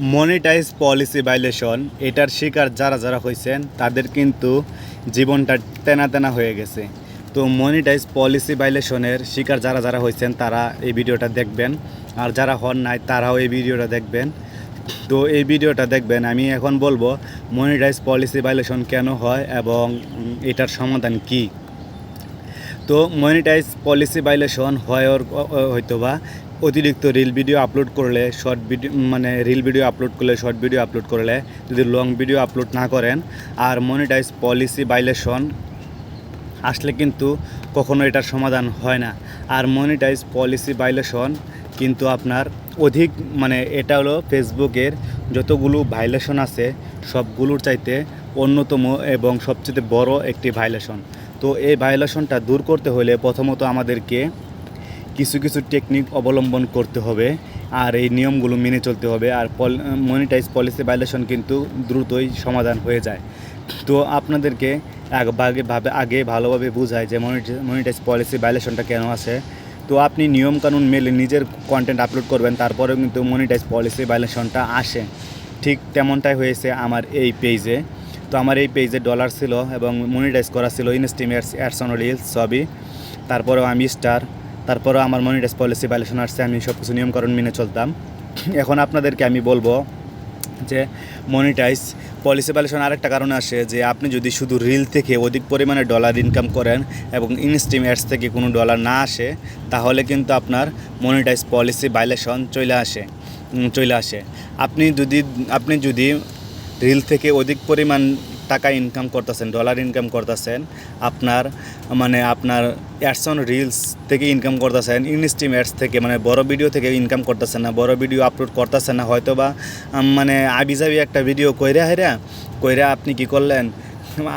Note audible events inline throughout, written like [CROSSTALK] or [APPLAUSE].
Monetize policy violation এটার শিকার যারা যারা হয়েছেন তাদের কিন্তু জীবনটা তেনা তেনা হয়ে গেছে। তো মনিটাইজ পলিসি ভাইলেশনের শিকার যারা যারা হয়েছেন তারা এই ভিডিওটা দেখবেন। আর যারা হন নাই, তারাও এই ভিডিওটা দেখবেন। তো এই ভিডিওটা দেখবেন, আমি এখন বলব মনিটাইজ পলিসি ভাইলেশন কেন হয় এবং এটার সমাধান কী? তো মনিটাইজ পলিসি ভাইলেশন হয় ওর হয়তো বা অতিরিক্ত রিল ভিডিও আপলোড করলে শর্ট ভিডিও মানে রিল ভিডিও আপলোড করলে শর্ট ভিডিও আপলোড করলে যদি লং ভিডিও আপলোড না করেন আর মনিটাইজ পলিসি ভাইলেশন আসলে কিন্তু কখনো এটার সমাধান হয় না। আর মনিটাইজ পলিসি ভাইলেশন কিন্তু আপনার অধিক মানে এটা হলো ফেসবুকের যতগুলো ভাইলেশন আছে, সবগুলোর চাইতে অন্যতম এবং সবচেয়ে বড় একটি ভাইলেশন তো এই ভাইলেশনটা দূর করতে হলে প্রথমত আমাদেরকে কিছু কিছু টেকনিক অবলম্বন করতে হবে আর এই নিয়মগুলো মেনে চলতে হবে আর পল মনিটাইজ পলিসি ভাইলেশন কিন্তু দ্রুতই সমাধান হয়ে যায়। তো আপনাদেরকে ভাগে ভাবে, আগে ভালোভাবে বোঝায় যে মনিটাইজ পলিসি ভাইলেশনটা কেন আছে। তো আপনি নিয়মকানুন মেলে নিজের কন্টেন্ট আপলোড করবেন, তারপরেও কিন্তু মনিটাইজ পলিসি ভাইলেশনটা আসে। ঠিক তেমনটাই হয়েছে আমার এই পেজে তো আমার এই পেজে ডলার ছিল এবং মনিটাইজ করা ছিল ইনস্টিম অ্যাডস অন রিলস সবই। তারপরেও আমি স্টার তারপরেও আমার মনিটাইজ পলিসি ভাইলেশন আসছে, আমি সব কিছু নিয়মকানুন মেনে চলতাম। [CLEARS THROAT] এখন আপনাদেরকে আমি বলব যে মনিটাইজ পলিসি ভ্যালুশন আরেকটা কারণে আসে যে, আপনি যদি শুধু রিল থেকে অধিক পরিমাণে ডলার ইনকাম করেন এবং ইনস্ট্রিম অ্যাডস থেকে কোনো ডলার না আসে, তাহলে কিন্তু আপনার মনিটাইজ পলিসি ভাইলেশন চলে আসে চলে আসে। আপনি যদি আপনি যদি রিল থেকে অধিক পরিমাণ টাকা ইনকাম করতেছেন ডলার ইনকাম করতেছেন, আপনার মানে আপনার অ্যাডস অন রিলস থেকে ইনকাম করতেছেন ইনস্ট্রিম অ্যাডস থেকে মানে বড় ভিডিও থেকে ইনকাম করতেছেন না, বড় ভিডিও আপলোড করতেছেন না হয়তো বা মানে আবিজাবি একটা ভিডিও কইরা হেরা কইরা আপনি কি করলেন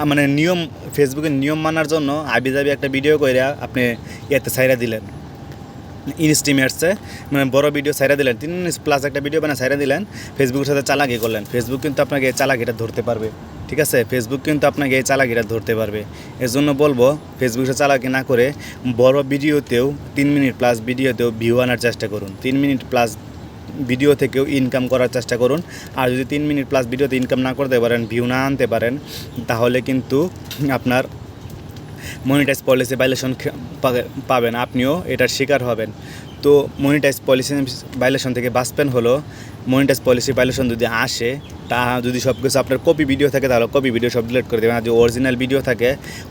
মানে নিয়ম ফেসবুকের নিয়ম মানার জন্য আবিজাবি একটা ভিডিও কইরা আপনি এতে সাইরা দিলেন। ইনস্টিমেটসে মানে বড় ভিডিও সাইরা দিলেন, তিন প্লাস একটা ভিডিও বানা সাইরা দিলেন ফেসবুকের সাথে চালাকি করলেন ফেসবুক কিন্তু আপনাকে চালাকিটা ধরতে পারবে। ঠিক আছে? ফেসবুক কিন্তু আপনাকে এই চালাকিটা ধরতে পারবে। এর জন্য বলব ফেসবুকের চালাকি না করে বড় ভিডিওতেও তিন মিনিট প্লাস ভিডিওতেও ভিউ আনার চেষ্টা করুন। তিন মিনিট প্লাস ভিডিও থেকেও ইনকাম করার চেষ্টা করুন। আর যদি তিন মিনিট প্লাস ভিডিওতে ইনকাম না করতে পারেন ভিউ না আনতে পারেন, তাহলে কিন্তু আপনার মনিটাইজ পলিসি ভাইলেশন পাবেন। আপনিও এটার শিকার হবেন। তো মনিটাইজ পলিসি ভাইলেশন থেকে বাঁচবেন হলো মনিটাইজ পলিসি ভাইলেশন যদি আসে, তা যদি সব কিছু আপনার কপি ভিডিও থাকে, তাহলে কপি ভিডিও সব ডিলিট করে দেবেন। আর যদি অরিজিনাল ভিডিও থাকে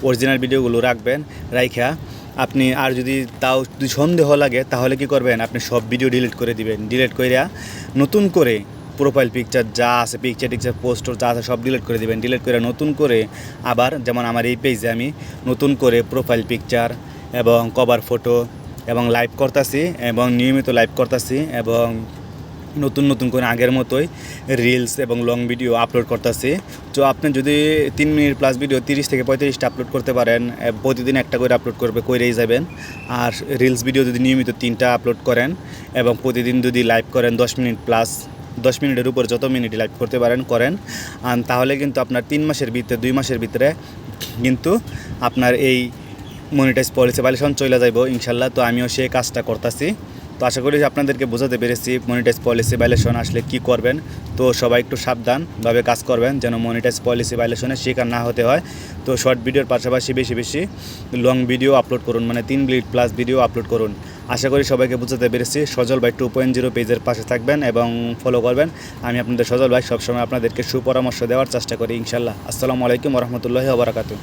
অরিজিনাল ভিডিওগুলো রাখবেন, রাইখা আপনি আর যদি তাও যদি সন্দেহ লাগে, তাহলে কি করবেন? আপনি সব ভিডিও ডিলিট করে দিবেন। ডিলিট কইরা নতুন করে প্রোফাইল পিকচার যা আছে পিকচার টিকচার পোস্টর যা আছে, সব ডিলিট করে দিবেন। ডিলিট করে নতুন করে আবার, যেমন আমার এই পেজে আমি নতুন করে প্রোফাইল পিকচার এবং কভার ফটো এবং লাইভ করতেছি এবং নিয়মিত লাইভ করতেছি এবং নতুন নতুন করে আগের মতোই রিলস এবং লং ভিডিও আপলোড করতেছি। তো আপনি যদি তিন মিনিট প্লাস ভিডিও তিরিশ থেকে পঁয়ত্রিশটা আপলোড করতে পারেন প্রতিদিন একটা করে আপলোড করবে করেই যাবেন। আর রিলস ভিডিও যদি নিয়মিত তিনটা আপলোড করেন এবং প্রতিদিন যদি লাইভ করেন দশ মিনিট প্লাস দশ মিনিটের উপর যত মিনিট লাইভ করতে পারেন, করেন তাহলে কিন্তু আপনার তিন মাসের ভিতরে, দুই মাসের ভিতরে কিন্তু আপনার এই মনিটাইজ পলিসি চলে যাইব ইনশাল্লাহ। তো আমিও সেই কাজটা করতেছি। তো আশা করি আপনাদেরকে বোঝাতে পেরেছি মনিটাইজ পলিসি ভাইলেশন আসলে কি করবেন। তো সবাই একটু সাবধানভাবে কাজ করবেন যেন মনিটাইজ পলিসি ভাইলেশনের শিকার না হতে হয়। তো শর্ট ভিডিওর পাশাপাশি বেশি বেশি লং ভিডিও আপলোড করুন মানে তিন মিনিট প্লাস ভিডিও আপলোড করুন। আশা করি সবাইকে বোঝাতে পেরেছি। সজল ভাই টু পয়েন্ট জিরো পেজের পাশে থাকবেন এবং ফলো করবেন। আমি আপনাদের সজল ভাই সবসময় আপনাদেরকে সুপরামর্শ দেওয়ার চেষ্টা করি, ইনশাল্লাহ। আসসালামু আলাইকুম রহমতুল্লাহি ওবরাকাতু